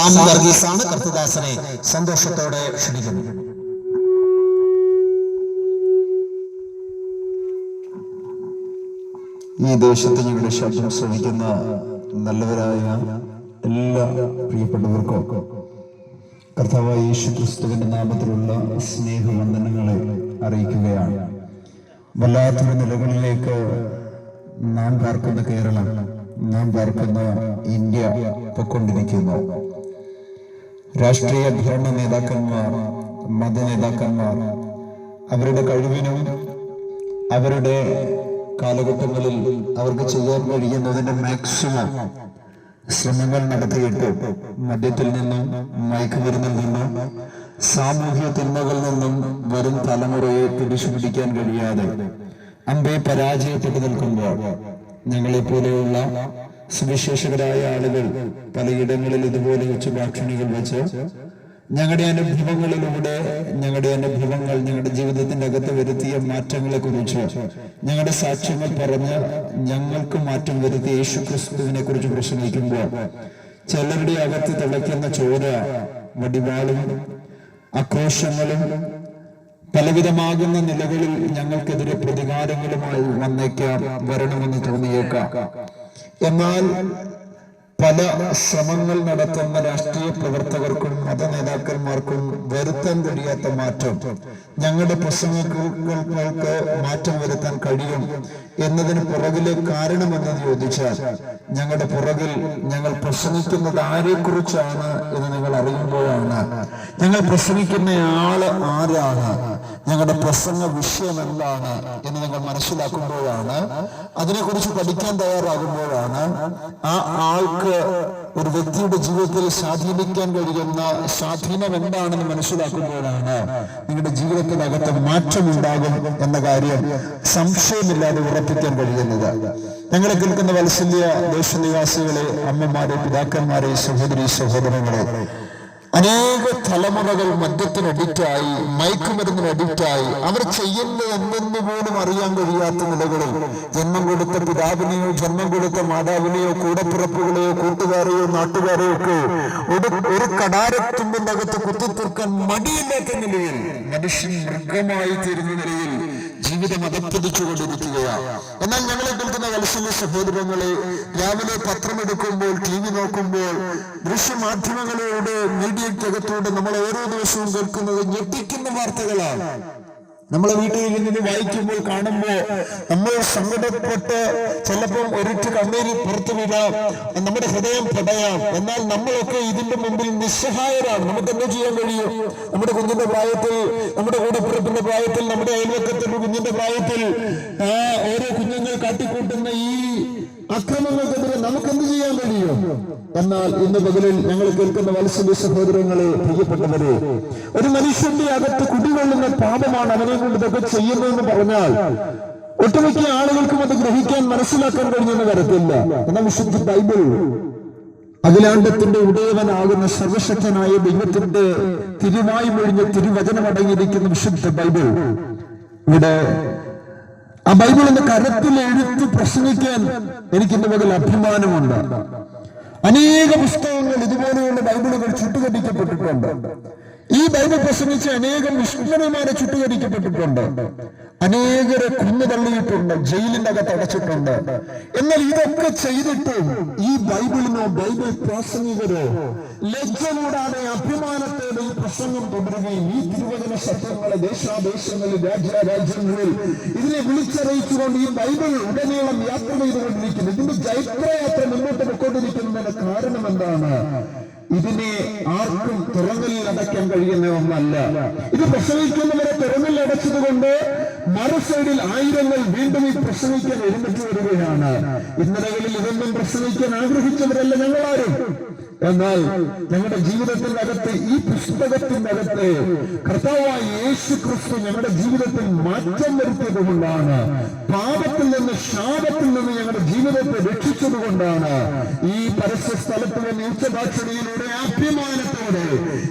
Sam വർഗീസാണ് കർത്തദാസനെ സന്തോഷത്തോടെ ക്ഷണിക്കുന്നത്. ഈ ദേശത്ത് ഞങ്ങളുടെ ശബ്ദം ശ്രമിക്കുന്ന നല്ലവരായ എല്ലാ പ്രിയപ്പെട്ടവർക്കും കർത്താവായ യേശു ക്രിസ്തുവിന്റെ നാമത്തിലുള്ള സ്നേഹവന്ദനങ്ങളെ അറിയിക്കുകയാണ്. വല്ലാത്തൊരു നിലകളിലേക്ക് നാം പാർക്കുന്ന കേരളം നാം പാർക്കുന്ന ഇന്ത്യ പൊക്കൊണ്ടിരിക്കുന്നു. രാഷ്ട്രീയ ഭരണ നേതാക്കന്മാർ മത നേതാക്കന്മാർ അവരുടെ കഴിവിനും അവരുടെ കാലഘട്ടങ്ങളിൽ അവർക്ക് ചെയ്യാൻ കഴിയുന്നതിന്റെ മാക്സിമം ശ്രമങ്ങൾ നടത്തിയിട്ട് മദ്യത്തിൽ നിന്നും മയക്കുമരുന്നിൽ നിന്നും സാമൂഹ്യ തിന്മകളിൽ നിന്നും വരും തലമുറയെ പിടിച്ചു പിടിക്കാൻ കഴിയാതെ അമ്പെ പരാജയപ്പെട്ടു നിൽക്കുമ്പോൾ ഞങ്ങളെ പോലെയുള്ള സുവിശേഷകരായ ആളുകൾ പലയിടങ്ങളിൽ ഇതുപോലെ വെച്ച് ഉച്ചഭാഷണികൾ വെച്ച് ഞങ്ങളുടെ അനുഭവങ്ങളിലൂടെ ഞങ്ങളുടെ അനുഭവങ്ങൾ ഞങ്ങളുടെ ജീവിതത്തിന്റെ അകത്ത് വരുത്തിയ മാറ്റങ്ങളെ കുറിച്ച് ഞങ്ങളുടെ സാക്ഷ്യങ്ങൾ പറഞ്ഞ് ഞങ്ങൾക്ക് മാറ്റം വരുത്തിയ യേശു ക്രിസ്തുവിനെ കുറിച്ച് പ്രസംഗിക്കുമ്പോൾ ചിലരുടെ അകത്ത് തിളയ്ക്കുന്ന ചോര വടിവാളും ആക്രോശങ്ങളും പലവിധമാകുന്ന നിലകളിൽ ഞങ്ങൾക്കെതിരെ പ്രതികാരങ്ങളുമായി വന്നേക്കാം വരണമെന്ന് തോന്നിയേക്കാം. എന്നാൽ പല ശ്രമങ്ങൾ നടത്തുന്ന രാഷ്ട്രീയ പ്രവർത്തകർക്കും മത നേതാക്കന്മാർക്കും വരുത്താൻ കഴിയാത്ത മാറ്റം. ഞങ്ങളുടെ പ്രസംഗങ്ങൾക്ക് മാറ്റം വരുത്താൻ കഴിയും എന്നതിന് പുറകിലെ കാരണമെന്ന് ചോദിച്ചാൽ ഞങ്ങളുടെ പുറകിൽ ഞങ്ങൾ പ്രസംഗിക്കുന്നത് ആരെക്കുറിച്ചാണ് എന്ന് നിങ്ങൾ അറിയുമ്പോഴാണ്. ഞങ്ങൾ പ്രശ്നിക്കുന്ന ആൾ ആരാണ്? ഞങ്ങളുടെ പ്രസംഗ വിഷയം എന്താണ് എന്ന് നിങ്ങൾ മനസ്സിലാക്കുമ്പോഴാണ്. അതിനെക്കുറിച്ച് പഠിക്കാൻ തയ്യാറാകുമ്പോഴാണ് ആ ആൾക്ക് ഒരു വ്യക്തിയുടെ ജീവിതത്തിൽ സ്വാധീനിക്കാൻ കഴിയുന്ന സ്വാധീനം എന്താണെന്ന് മനസ്സിലാക്കുമ്പോഴാണ് നിങ്ങളുടെ ജീവിതത്തിനകത്ത് മാറ്റമുണ്ടാകും എന്ന കാര്യം സംശയമില്ലാതെ ഉറപ്പിക്കാൻ കഴിയുന്നത്. ഞങ്ങളെ കേൾക്കുന്ന വത്സല്യ ദേശനിവാസികളെ അമ്മമാരെ പിതാക്കന്മാരെ സഹോദരി സഹോദരങ്ങളെ അനേക തലമുറകൾ മദ്യത്തിന് അഡിക്റ്റായി മയക്കുമരുന്നിന് അഡിക്റ്റായി അവർ ചെയ്യുന്ന എന്തെന്ന് പോലും അറിയാൻ കഴിയാത്ത നിലകളിൽ ജന്മം കൊടുത്ത പിതാവിനെയോ ജന്മം കൊടുത്ത മാതാവിനെയോ കൂടപ്പിറപ്പുകളെയോ കൂട്ടുകാരെയോ നാട്ടുകാരെയോ ഒക്കെ ഒരു ഒരു കടാരത്തുമ്പിന്റെ അകത്ത് കുത്തിത്തീർക്കാൻ മടിയില്ലാത്ത നിലയിൽ മനുഷ്യൻ മൃഗമായി തീരുന്ന നിലയിൽ ജീവിതം അതപ്പതിച്ചുകൊണ്ടിരിക്കുകയാണ് എന്നാൽ ഞങ്ങളെ കേൾക്കുന്ന വലിയ സഹോദരങ്ങളെ രാവിലെ പത്രമെടുക്കുമ്പോൾ ടി വി നോക്കുമ്പോൾ ദൃശ്യമാധ്യമങ്ങളിലൂടെ മീഡിയക്കകത്തൂടെ നമ്മൾ ഓരോ ദിവസവും കേൾക്കുന്നത് ഞെട്ടിക്കുന്ന വാർത്തകളാണ്. നമ്മളെ വീട്ടിൽ ഇരുന്നിട്ട് വായിക്കുമ്പോൾ കാണുമ്പോൾ നമ്മൾ സങ്കടപ്പെട്ട് ചിലപ്പോൾ ഒരിട്ട് കണ്ണീര് പുറത്തു വിടാം നമ്മുടെ ഹൃദയം പടയാം. എന്നാൽ നമ്മളൊക്കെ ഇതിന്റെ മുമ്പിൽ നിസ്സഹായരാണ്. നമുക്ക് എന്തോ ചെയ്യാൻ കഴിയും? നമ്മുടെ കുഞ്ഞിന്റെ പ്രായത്തിൽ നമ്മുടെ കൂടപ്പിറപ്പിന്റെ പ്രായത്തിൽ നമ്മുടെ അയൽവക്കത്തിന്റെ കുഞ്ഞിന്റെ പ്രായത്തിൽ ഓരോ കുഞ്ഞുങ്ങൾ കാട്ടിക്കൂട്ടുന്ന ഈ അക്രമങ്ങൾക്കെതിരെ നമുക്ക് എന്ത് എന്നാൽ ഇന്ന് പകലിൽ ഞങ്ങൾ കേൾക്കുന്ന വത്സല്യ സഹോദരങ്ങളെ പ്രിയപ്പെട്ടവരെ ഒരു മനുഷ്യന്റെ അകത്ത് കുടികൊള്ളുന്ന പാപമാണ് അവനെ കൊണ്ട് ഇതൊക്കെ ചെയ്യുന്നതെന്ന് പറഞ്ഞാൽ ഒട്ടുമിക്ക ആളുകൾക്കും അത് ഗ്രഹിക്കാൻ മനസ്സിലാക്കാൻ കഴിഞ്ഞെന്ന് കരുത്തില്ല എന്നാൽ വിശുദ്ധ ബൈബിൾ അഖിലാണ്ടത്തിന്റെ ഉടയവനാകുന്ന സർവശക്തനായ ദൈവത്തിന്റെ തിരുവായി മൊഴിഞ്ഞ തിരുവചനം അടങ്ങിയിരിക്കുന്ന വിശുദ്ധ ബൈബിൾ. ഇവിടെ ആ ബൈബിളിന്റെ കരത്തിൽ എഴുത്ത് പ്രസംഗിക്കാൻ എനിക്ക് ഇന്ന് മുതൽ അഭിമാനമുണ്ട്. അനേക പുസ്തകങ്ങൾ ഇതുപോലെയുള്ള ബൈബിളുകൾ ചുട്ടുകടിക്കപ്പെട്ടിട്ടുണ്ട്. ഈ ബൈബിൾ പ്രസംഗിച്ച് അനേകം മിഷണറിമാരെ ചുട്ടുകരിക്കപ്പെട്ടിട്ടുണ്ട്. അനേകരെ കുന്നു തള്ളിയിട്ടുണ്ട് ജയിലിന്റെ അകത്ത് അടച്ചിട്ടുണ്ട്. എന്നാൽ ഇതൊക്കെ ചെയ്തിട്ട് ഈ ബൈബിളിനോ ബൈബിൾ പ്രാസംഗികരോ ലജ്ജ കൂടാതെ അഭിമാനത്തോടെ ഈ പ്രസംഗം തുടരുകയും ഈ തിരുവചന സത്യങ്ങളെ ദേശാദേശങ്ങളിൽ രാജ്യരാജ്യങ്ങളിൽ ഇതിനെ വിളിച്ചറിയിച്ചുകൊണ്ട് ഈ ബൈബിൾ ഉടനീളം യാത്ര ചെയ്തുകൊണ്ടിരിക്കുന്നു. ഇതിന്റെ ജൈത്രയാത്ര മുന്നോട്ട് പോയിക്കൊണ്ടിരിക്കുന്നതിന്റെ കാരണം എന്താണ്? ഇതിനെ ആർക്കും തുറന്നിൽ അടയ്ക്കാൻ കഴിയുന്ന ഒന്നല്ല ഇത് പ്രസംഗിക്കുന്നവരെ തുറന്നിൽ അടച്ചതുകൊണ്ട് കൊണ്ട് മറു ആയിരങ്ങൾ വീണ്ടും ഈ പ്രസംഗിക്കാൻ എഴുന്നേറ്റ് വരികയാണ്. ഇന്നലകളിൽ ഇതൊന്നും പ്രസംഗിക്കാൻ ആഗ്രഹിച്ചവരല്ല ഞങ്ങളാരും. എന്നാൽ ഞങ്ങളുടെ ജീവിതത്തിന്റെ അകത്ത് ഈ പുസ്തകത്തിന്റെ അകത്ത് കർത്താവായ യേശു ക്രിസ്തു ഞങ്ങളുടെ ജീവിതത്തിൽ മാറ്റം വരുത്തിയത് കൊണ്ടാണ് പാപത്തിൽ നിന്ന് ശാപത്തിൽ നിന്ന് ഞങ്ങളുടെ ജീവിതത്തെ രക്ഷിച്ചതുകൊണ്ടാണ് ഈ പരസ്യ സ്ഥലത്ത് നിന്ന് ഉച്ചഭാഷണിയിലൂടെ അഭിമാനത്തോടെ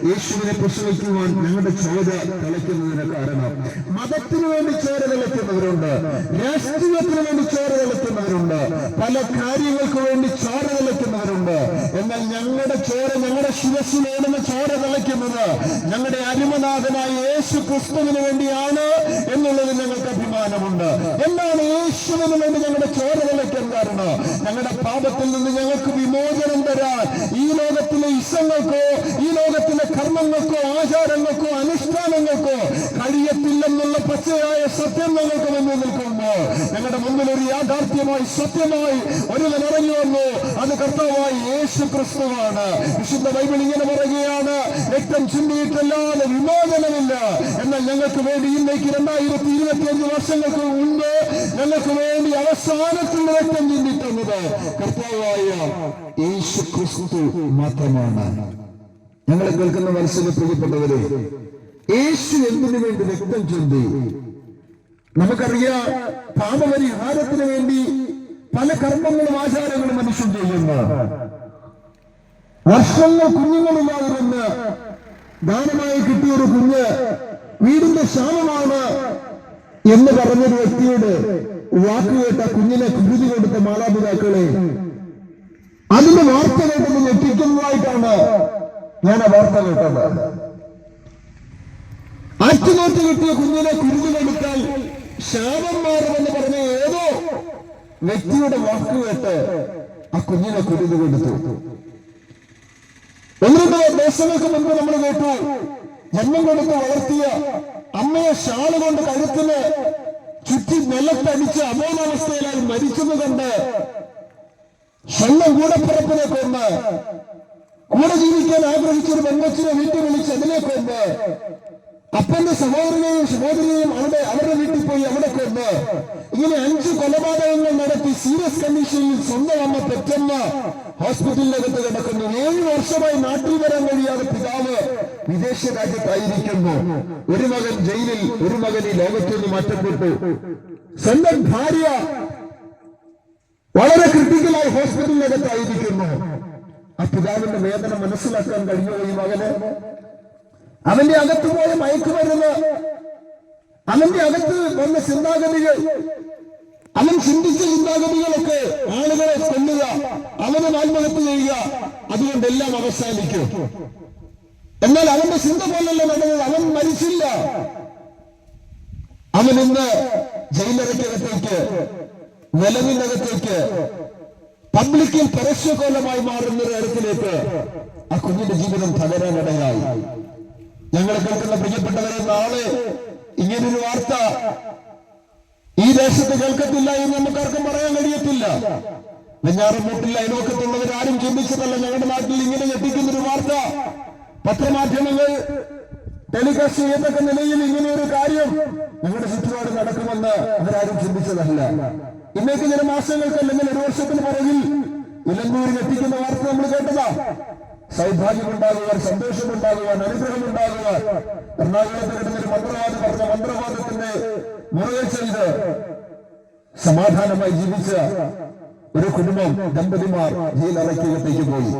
യേശുവിനെ പ്രസംഗിക്കുവാൻ ഞങ്ങളുടെ ചോര തിളയ്ക്കുന്നതിന് കാരണം. മതത്തിന് വേണ്ടി ചോര തിളയ്ക്കുന്നവരുണ്ട് രാഷ്ട്രീയത്തിന് വേണ്ടി ചോര തിളയ്ക്കുന്നവരുണ്ട് പല കാര്യങ്ങൾക്ക് വേണ്ടി ചോര തിളയ്ക്കുന്നവരുണ്ട്. എന്നാൽ ഞങ്ങൾ ഞങ്ങളുടെ ചോര ഞങ്ങളുടെ ശിരസിലേണെന്ന് ചോര തിളയ്ക്കുന്നത് ഞങ്ങളുടെ അരുമനാഥനായ യേശു ക്രിസ്തുവിന് വേണ്ടിയാണ് എന്നുള്ളത് ഞങ്ങൾക്ക് അഭിമാനമുണ്ട്. എന്താണ് യേശുവിന് വേണ്ടി ഞങ്ങളുടെ ചോര തിളയ്ക്കാൻ കാരണം? ഞങ്ങളുടെ പാപത്തിൽ നിന്ന് ഞങ്ങൾക്ക് വിമോചനം തരാൻ ഈ ലോകത്തിലെ ഇഷ്ടങ്ങൾക്കോ ഈ ലോകത്തിലെ കർമ്മങ്ങൾക്കോ ആചാരങ്ങൾക്കോ അനുഷ്ഠാനങ്ങൾക്കോ കഴിയത്തില്ലെന്നുള്ള പച്ചയായ സത്യം ഞങ്ങൾക്ക് മുന്നിൽ നിൽക്കുമ്പോ ഞങ്ങളുടെ മുന്നിൽ ഒരു യാഥാർത്ഥ്യമായി സത്യമായി ഒരു നിറഞ്ഞു വന്നു. അത് കർത്താവായി യേശു ക്രിസ്തുവാണ്. വിശുദ്ധ ബൈബിൾ ഇങ്ങനെ പറയുകയാണ് രക്തം ചിന്തിയിട്ടല്ലാതെ വിമോചനമില്ല. എന്നാൽ ഞങ്ങൾക്ക് വേണ്ടി ഇന്നേക്ക് രണ്ടായിരത്തി ഇരുപത്തിയഞ്ച് വർഷങ്ങൾക്ക് മുമ്പ് ഞങ്ങൾക്ക് വേണ്ടി അവസാനത്തിൽ രക്തം ചിന്തിട്ടുന്നത് കർത്താവായ യേശു ക്രിസ്തു മാത്രമാണ്. ഞങ്ങളെ കേൾക്കുന്ന മനസ്സിന് പ്രിയപ്പെട്ടവരെ യേശു എന്തിനു വേണ്ടി രക്തം ചിന്തി? നമുക്കറിയാം പാപപരിഹാരത്തിന് വേണ്ടി പല കർമ്മങ്ങളും ആചാരങ്ങളും മനുഷ്യൻ ചെയ്യുന്നു. വർഷങ്ങൾ കുഞ്ഞുങ്ങളില്ലാതിരുന്ന് ദാനമായി കിട്ടിയൊരു കുഞ്ഞ് വീടിന്റെ ശാമമാണ് എന്ന് പറഞ്ഞൊരു വ്യക്തിയോട് വാക്കുകേട്ട കുഞ്ഞിനെ കുരുതി കൊടുത്ത മാതാപിതാക്കളെ അതിന്റെ വാർത്ത കേട്ടത് ഞെട്ടിക്കുന്നതായിട്ടാണ് ഞാൻ ആ വാർത്ത കേട്ടത്. ആറ്റുനോട്ട് കിട്ടിയ കുഞ്ഞിനെ കുരുതി കൊടുത്താൽ ശാപം മാറുമെന്ന് പറഞ്ഞ ഏതോ വ്യക്തിയുടെ വാക്കുകേട്ട് ആ കുഞ്ഞിനെ കുരുതി കൊടുത്തു. ഒന്ന് രണ്ട് ദിവസങ്ങൾക്ക് മുൻപ് നമ്മൾ കേട്ടു. ജന്മം കൊടുത്ത് വളർത്തിയ അമ്മയെ ഷാൾ കൊണ്ട് കഴുത്തിന് ചുറ്റി നിലത്തടിച്ച് അബോധാവസ്ഥയിലായി മരിച്ചത് കണ്ട് സ്വന്തം കൂടപ്പിറപ്പിനെ കൊന്ന് കൂടെ ജീവിക്കാൻ ആഗ്രഹിച്ചൊരു പെൺകൊച്ചിനെ വീട്ടിൽ വിളിച്ച് അതിനെ അപ്പന്റെ സഹോദരനെയും സഹോദരിയെയും അവിടെ അവരുടെ വീട്ടിൽ പോയി അവിടെ കൊന്ന് ഇങ്ങനെ അഞ്ച് കൊലപാതകങ്ങൾ നടത്തി സീരിയസ് കണ്ടീഷനിൽ സ്വന്തം അമ്മ പെറ്റമ്മ ഹോസ്പിറ്റലിനകത്ത് കിടക്കുന്നു. ഏഴ് വർഷമായി നാട്ടിൽ വരാൻ കഴിയാതെ പിതാവ് വിദേശ രാജ്യത്തായിരിക്കുന്നു. ഒരു മകൻ ജയിലിൽ ഒരു മകൻ ഈ ലോകത്തുനിന്ന് മാറ്റപ്പെട്ടു. സ്വന്തം ഭാര്യ വളരെ ക്രിട്ടിക്കലായി ഹോസ്പിറ്റലിനകത്തായിരിക്കുന്നു. ആ പിതാവിന്റെ വേദന മനസ്സിലാക്കാൻ കഴിഞ്ഞോ ഈ മകന്? അവന്റെ അകത്ത് പോയ മയക്കുമരുന്ന് അവന്റെ അകത്ത് വന്ന ചിന്താഗതികൾ അവൻ ചിന്തിച്ച ചിന്താഗതികളൊക്കെ ആളുകളെ കൊല്ലുക അവനെ ആത്മഹത്യ ചെയ്യുക അതുകൊണ്ടെല്ലാം അവസാനിക്കും. എന്നാൽ അവന്റെ ചിന്ത പോലല്ല നടന്നത്. അവൻ മരിച്ചില്ല. അവൻ ഇന്ന് ജയിലറയ്ക്കകത്തേക്ക് നിലവിനകത്തേക്ക് പബ്ലിക്കിൽ പരസ്യകോലമായി മാറുന്ന ഒരു ഇടത്തിലേക്ക് ആ കുഞ്ഞിന്റെ ജീവിതം തകരാനിടയായി. ഞങ്ങളെ കേൾക്കുന്ന പ്രിയപ്പെട്ടവരെ നാളെ ഇങ്ങനൊരു വാർത്ത ഈ ദേശത്ത് കേൾക്കത്തില്ല എന്ന് നമുക്കാർക്കും പറയാൻ കഴിയത്തില്ല. വെഞ്ഞാറമൂട്ടിൽ അയൽവക്കത്തുള്ളവരാരും ചിന്തിച്ചതല്ല. ഞങ്ങളുടെ നാട്ടിൽ ഇങ്ങനെ ഞെട്ടിക്കുന്ന ഒരു വാർത്ത. പത്രമാധ്യമങ്ങൾ ടെലികാസ്റ്റ് ചെയ്യത്തക്ക നിലയിൽ ഇങ്ങനെ ഒരു കാര്യം ഞങ്ങളുടെ ചുറ്റുപാട് നടക്കുമെന്ന് അവരാരും ചിന്തിച്ചതല്ല. ഇന്നേക്ക് ചില മാസങ്ങൾക്ക് അല്ലെങ്കിൽ ഒരു വർഷത്തിന് പുറകിൽ നിലമ്പൂരിൽ എത്തിക്കുന്ന വാർത്ത നമ്മൾ കേട്ടതാ. സൗഭാഗ്യമുണ്ടാകുവാൻ സന്തോഷമുണ്ടാകുവാൻ അനുഗ്രഹമുണ്ടാകുവാൻ. എറണാകുളത്ത് കിടന്ന ഒരു മന്ത്രവാദി പറഞ്ഞ മന്ത്രവാദത്തിന്റെ മുറകെ ചെയ്ത് സമാധാനമായി ജീവിച്ച ഒരു കുടുംബം ദമ്പതിമാർ ജയിലറയ്ക്കകത്തേക്ക് പോയി.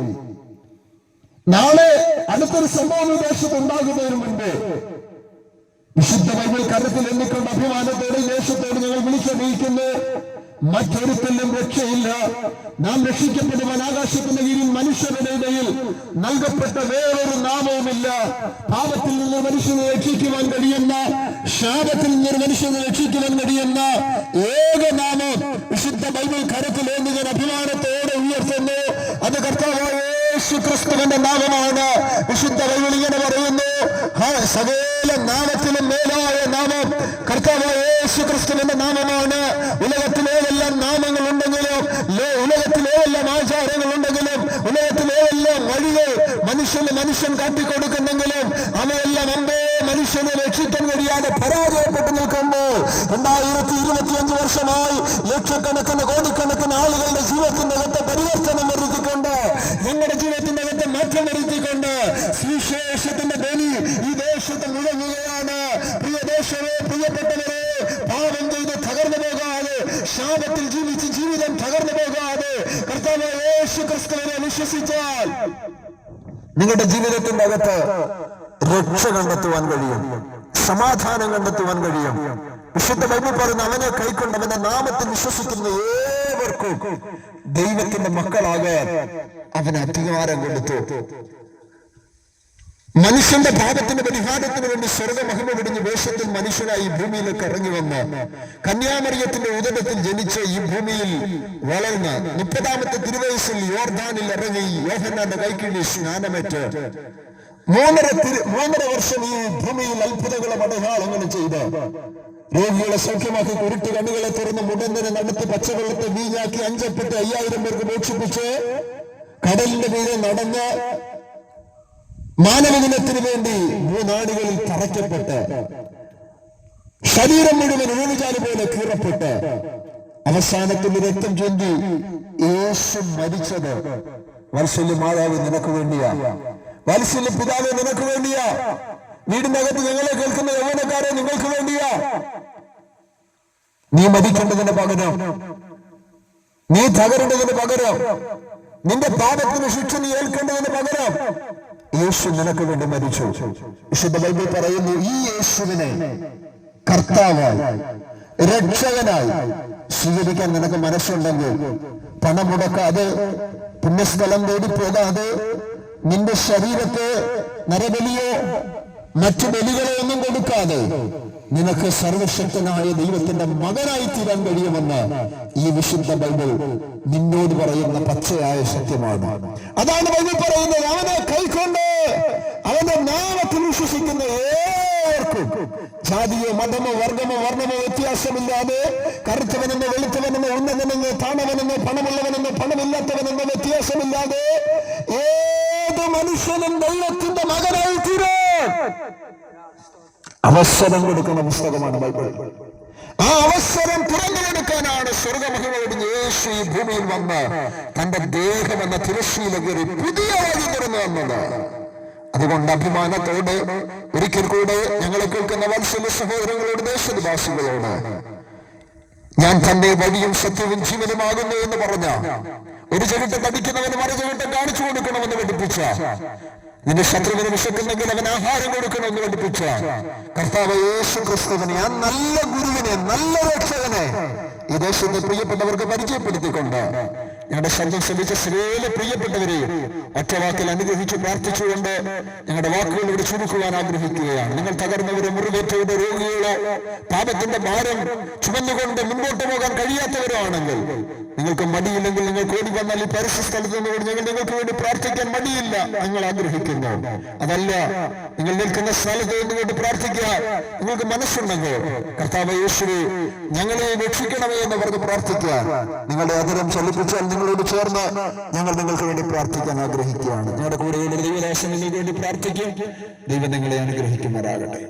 നാളെ അടുത്തൊരു സംഭവം ദേശത്ത് ഉണ്ടാകുന്നതിന് മുൻപ് വിശുദ്ധ കരത്തിൽ എണ്ണിക്കൊണ്ട് അഭിമാനത്തോടെ ദേശത്തോട് ഞങ്ങൾ വിളിച്ചറിയിക്കുന്നു. മറ്റൊരുത്തലും രക്ഷയില്ല. നാം രക്ഷിക്കപ്പെടുവാൻ ആകാശത്തിന്റെ കീഴിൽ മനുഷ്യരുടെ ഇടയിൽ നൽകപ്പെട്ട വേറൊരു നാമവുമില്ല. പാപത്തിൽ നിന്ന് മനുഷ്യനെ രക്ഷിക്കുവാൻ കഴിയുന്ന ശാപത്തിൽ നിന്ന് മനുഷ്യനെ രക്ഷിക്കുവാൻ കഴിയുന്ന ഏക നാമം വിശുദ്ധ ബൈബിൾ കരത്തിൽ എന്ന് അഭിമാനത്തോടെ ഉയർത്തുന്നു. അത് കർത്താവായ യേശു ക്രിസ്തുവിന്റെ നാമമാണ്. വിശുദ്ധ വൈവിളിങ്ങനെ പറയുന്നു. സകല നാമത്തിലും മേലായ നാമം കർത്താവായ യേശു ക്രിസ്തുവിന്റെ നാമമാണ് ഉലകത്തിലേതെല്ലാം നാമങ്ങൾ ഉണ്ടെങ്കിലും ഉലകത്തിലേതെല്ലാം ആചാരങ്ങൾ ഉണ്ടെങ്കിലും ഉലകത്തിലേതെല്ലാം വഴികൾ മനുഷ്യന് മനുഷ്യൻ കാട്ടിക്കൊടുക്കുന്നെങ്കിലും അവയെല്ലാം അമ്പേ മനുഷ്യനെ രക്ഷിക്കാൻ കഴിയാതെ പരാജയപ്പെട്ടു നിൽക്കുമ്പോൾ രണ്ടായിരത്തി ഇരുപത്തിയഞ്ച് വർഷമായി ലക്ഷക്കണക്കിന് കോടിക്കണക്കിന് ആളുകളുടെ ജീവിതത്തിന്റെ പരിവർത്തനം വരുത്തിക്കൊണ്ട് ഞങ്ങളുടെ ജീവിതത്തിന്റെ അകത്ത് മാറ്റം വരുത്തിക്കൊണ്ട് സുവിശേഷത്തിന്റെ ബലി ഈ ദേശത്ത് മുഴങ്ങുകയാണ്. പ്രിയ ദേശമേ പ്രിയപ്പെട്ടവരെ പാപം ചെയ്ത് തകർന്നു പോകാതെ ശാപത്തിൽ ജീവിച്ച് ജീവിതം തകർന്നു പോകാതെ കർത്താവ് യേശു ക്രിസ്തുവിനെ വിശ്വസിച്ചാൽ നിങ്ങളുടെ ജീവിതത്തിന്റെ അകത്ത് രക്ഷ കണ്ടെത്തുവാൻ കഴിയും. സമാധാനം കണ്ടെത്തുവാൻ കഴിയും. വിശുദ്ധ ബൈബിൾ പറയുന്ന അവനെ കൈക്കൊണ്ട് അവന്റെ നാമത്തിൽ വിശ്വസിക്കുന്ന ഏവർക്കും ദൈവത്തിന്റെ മക്കളാകാൻ അവൻ അധികാരം കൊടുത്തു. മനുഷ്യന്റെ പാപത്തിന്റെ പരിഹാരത്തിന് വേണ്ടി സ്വർഗമഹിമ വിടിഞ്ഞ് വേഷത്തിൽ മനുഷ്യനായി ഭൂമിയിലേക്ക് ഇറങ്ങി വന്ന്. കന്യാമറിയത്തിന്റെ ഉദരത്തിൽ ജനിച്ച ഈ ഭൂമിയിൽ വളർന്ന് മുപ്പതാമത്തെ തിരുവയസ്സിൽ യോർദാനിൽ ഇറങ്ങി യോഹന്നാന്റെ കൈക്കിഴി സ്നാനമേറ്റ്. മൂന്നര മൂന്നര വർഷം ഈ ഭൂമിയിൽ അത്ഭുതങ്ങളും അടയാളങ്ങളും ചെയ്ത്. രോഗികളെ സൗഖ്യമാക്കി കുരുട്ട് കണ്ണുകളെ തുറന്ന് മുടന്തിനെ നടത്തി പച്ചവെള്ളത്തെ വീഞ്ഞാക്കി അഞ്ചപ്പെട്ട് അയ്യായിരം പേർക്ക് മോക്ഷിപ്പിച്ച് കടലിന്റെ മീതെ നടന്ന് മാനവദിനത്തിന് വേണ്ടി മൂന്നാടുകളിൽ തറയ്ക്കപ്പെട്ട് ശരീരം മുഴുവൻ ഊണുചാൽ പോലെ കീറപ്പെട്ട് അവസാനത്തിൽ രക്തം ചൊന്തി യേശു മരിച്ചത്. വത്സല്യ മാതാവ് നിനക്ക് വേണ്ടിയാ. വത്സല്യ പിതാവ് നിനക്ക് വേണ്ടിയാ. വീടിനകത്ത് ഞങ്ങളെ കേൾക്കുന്ന യൗവനക്കാരെ നിങ്ങൾക്ക് വേണ്ടിയാ. നീ മരിക്കേണ്ടതിന് പകരം നീ തകരേണ്ടതിന് പകരം നിന്റെ പാപത്തിന് ശിക്ഷ നീ ഏൽക്കേണ്ടതിന് പകരം യേശു നിനക്ക് വേണ്ടി മരിച്ചു. വിശുദ്ധ ബൈബിൾ പറയുന്നു ഈ യേശുവിനെ കർത്താവായി രക്ഷകനായി സ്വീകരിക്കാൻ നിനക്ക് മനസ്സുണ്ടെങ്കിൽ പണം മുടക്കാതെ പുണ്യസ്ഥലം തേടി പോകാതെ നിന്റെ ശരീരത്തെ നരബലിയോ മറ്റു ബലികളെ ഒന്നും കൊടുക്കാതെ നിനക്ക് സർവശക്തനായ ദൈവത്തിന്റെ മകനായി തീരാൻ കഴിയുമെന്ന് ഈ വിശുദ്ധ ബൈബിൾ നിന്നോട് പറയുന്ന പച്ചയായ സത്യമാണ്. അതാണ് ബൈബിൾ പറയുന്നത്. അവനെ കൈക്കൊണ്ട് അവന്റെ നാമത്തിൽ വിശ്വസിക്കുന്ന ഏവർക്കും ജാതിയോ മതമോ വർഗമോ വർണമോ വ്യത്യാസമില്ലാതെ കറുത്തവനെന്നോ വെളുത്തവനെന്നോ ഉന്നതനെന്നോ താണവനെന്നോ പണമുള്ളവനെന്നോ പണമില്ലാത്തവനെന്നോ വ്യത്യാസമില്ലാതെ ഏത് മനുഷ്യനും ദൈവത്തിന്റെ മകനായി അവസരം കൊടുക്കുന്ന പുസ്തകമാണ് ബൈബിൾ. ആ അവസരം തുറന്നു കൊടുക്കാനാണ് സ്വർഗമഹിമയോട് യേശു ഈ ഭൂമിയിൽ വന്ന് തന്റെ ദേഹം എന്ന തിരശ്ശീല കയറി പുതിയ വഴി തുറന്നു വന്നത് അതുകൊണ്ട് അഭിമാനത്തോടെ ഒരിക്കൽ കൂടെ ഞങ്ങളെ കേൾക്കുന്ന വത്സല സഹോദരങ്ങളോട് ദേശനിവാസികളോട് ഞാൻ തന്റെ വഴിയും സത്യവും ജീവനുമാകുന്നു എന്ന് പറഞ്ഞ ഒരു ചവിട്ടം തടിക്കുന്നവന് മറു ചവിട്ടം കാണിച്ചു കൊടുക്കണമെന്ന് പഠിപ്പിച്ച നിന്റെ ശത്രുവിന് വിശക്കുന്നെങ്കിൽ അവൻ ആഹാരം കൊടുക്കണമെന്ന് പഠിപ്പിച്ച. കർത്താവ് യേശു ക്രിസ്തുവിനെ ആ നല്ല ഗുരുവിനെ നല്ല രക്ഷകനെ ഈ പ്രിയപ്പെട്ടവർക്ക് പരിചയപ്പെടുത്തിക്കൊണ്ട് ഞങ്ങളുടെ ശബ്ദം ശ്രമിച്ച ശ്രേല പ്രിയപ്പെട്ടവരെയും ഒറ്റ വാക്കിൽ അനുഗ്രഹിച്ചു പ്രാർത്ഥിച്ചുകൊണ്ട് ഞങ്ങളുടെ വാക്കുകൾ ഇവിടെ ചുരുക്കുവാൻ ആഗ്രഹിക്കുകയാണ്. നിങ്ങൾ തകർന്നവരെ മുറിവേറ്റവരുടെ രോഗികളോ പാപത്തിന്റെ ഭാരം ചുമന്നുകൊണ്ട് മുമ്പോട്ട് പോകാൻ കഴിയാത്തവരോ ആണെങ്കിൽ നിങ്ങൾക്ക് മടിയില്ലെങ്കിൽ നിങ്ങൾ ഓടി വന്നാൽ ഈ പരസ്യ സ്ഥലത്ത് നിന്ന് ഞങ്ങൾ നിങ്ങൾക്ക് വേണ്ടി പ്രാർത്ഥിക്കാൻ മടിയില്ല ഞങ്ങൾ ആഗ്രഹിക്കുന്നു. അതല്ല നിങ്ങൾ നിൽക്കുന്ന സ്ഥലത്ത് നിന്നുകൊണ്ട് പ്രാർത്ഥിക്കുക നിങ്ങൾക്ക് മനസ്സുണ്ടെങ്കിൽ കർത്താവ് യേശുവെ ഞങ്ങളെ രക്ഷിക്കണമേ എന്ന് പറഞ്ഞ് പ്രാർത്ഥിക്കുക നിങ്ങളുടെ അതിരം ചലിപ്പിച്ചാൽ നിങ്ങളോട് ചേർന്ന് ഞങ്ങൾ നിങ്ങൾക്ക് വേണ്ടി പ്രാർത്ഥിക്കാൻ ആഗ്രഹിക്കുകയാണ്. ഞങ്ങളുടെ കൂടെയുള്ള ദൈവദാസം നിങ്ങൾക്ക് വേണ്ടി പ്രാർത്ഥിക്കും. ദൈവം നിങ്ങളെ അനുഗ്രഹിക്കുമാറാകട്ടെ.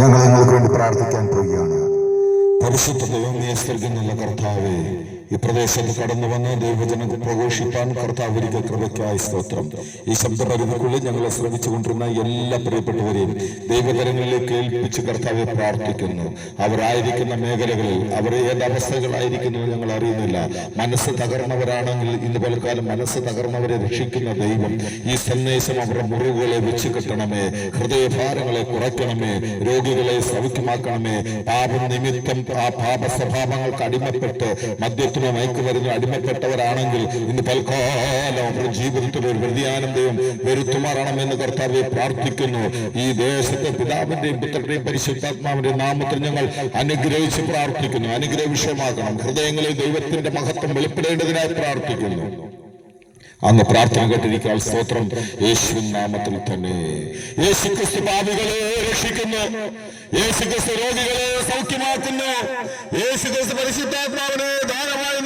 ഞങ്ങൾ നിങ്ങൾക്ക് വേണ്ടി പ്രാർത്ഥിക്കാൻ പോവുകയാണ്. പരിശുദ്ധ ദൈവം നിയസ്കരിക്കുന്നുള്ള കർത്താവേ ഈ പ്രദേശത്ത് കടന്നു വന്ന് ദൈവജനം പ്രഘോഷിപ്പാൻ കർത്താവിരിക കൃപയ്ക്കായ സ്തോത്രം. ഈ ശബ്ദപരിധിക്കുള്ളിൽ ഞങ്ങളെ ശ്രമിച്ചുകൊണ്ടിരുന്ന എല്ലാ പ്രിയപ്പെട്ടവരെയും ദൈവകരങ്ങളിലേക്ക് ഏൽപ്പിച്ച് കർത്താവെ പ്രാർത്ഥിക്കുന്നു. അവരായിരിക്കുന്ന മേഖലകളിൽ അവർ ഏത് അവസ്ഥകളായിരിക്കുന്നു ഞങ്ങൾ അറിയുന്നില്ല. മനസ്സ് തകർന്നവരാണെങ്കിൽ ഇന്ന് പലക്കാലം മനസ്സ് തകർന്നവരെ രക്ഷിക്കുന്ന ദൈവം ഈ സന്ദേശം അവരുടെ മുറിവുകളെ വെച്ച് കെട്ടണമേ. ഹൃദയഭാരങ്ങളെ കുറയ്ക്കണമേ. രോഗികളെ സൗഖ്യമാക്കണമേ. പാപം നിമിത്തം ആ പാപ സ്വഭാവങ്ങൾക്ക് അടിമപ്പെട്ട് മദ്യത്തിനോ മയക്കുമരുന്നോ അടിമപ്പെട്ടവരാണെങ്കിൽ ഇന്ന് പൽക്കാലം അവരുടെ ജീവിതത്തിൽ ഒരു വ്യതിയാനം ദൈവം വരുത്തുമാറണമെന്ന് കർത്താവെ പ്രാർത്ഥിക്കുന്നു. ഈ ദേശത്തെ പിതാവിന്റെയും പുത്രന്റെയും പരിശുദ്ധാത്മാവിന്റെയും നാമത്തിൽ ഞങ്ങൾ അനുഗ്രഹിച്ച് പ്രാർത്ഥിക്കുന്നു. അനുഗ്രഹ വിഷയമാക്കണം ഹൃദയങ്ങളിൽ ദൈവത്തിന്റെ മഹത്വം വെളിപ്പെടേണ്ടതിനായി പ്രാർത്ഥിക്കുന്നു. അങ്ങ് പ്രാർത്ഥന കേട്ടിരിക്കാൻ സ്തോത്രം. യേശുവിൻ നാമത്തിൽ തന്നെ. യേശു ക്രിസ്തു പാപികളെ രക്ഷിക്കുന്നു. യേശു ക്രിസ്തു രോഗികളെ സൗഖ്യമാക്കുന്നു. യേശു ക്രിസ്തു പരിശുദ്ധാത്മാവിനെ ദാനമായി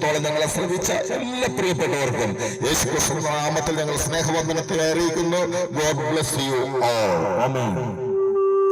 ഇത്രത്തോളം ഞങ്ങളെ ശ്രദ്ധിച്ച എല്ലാ പ്രിയപ്പെട്ടവർക്കും യേശു ക്രിസ്തു നാമത്തിൽ ഞങ്ങൾ സ്നേഹവന്ദനത്തെ അറിയിക്കുന്നു. God bless you all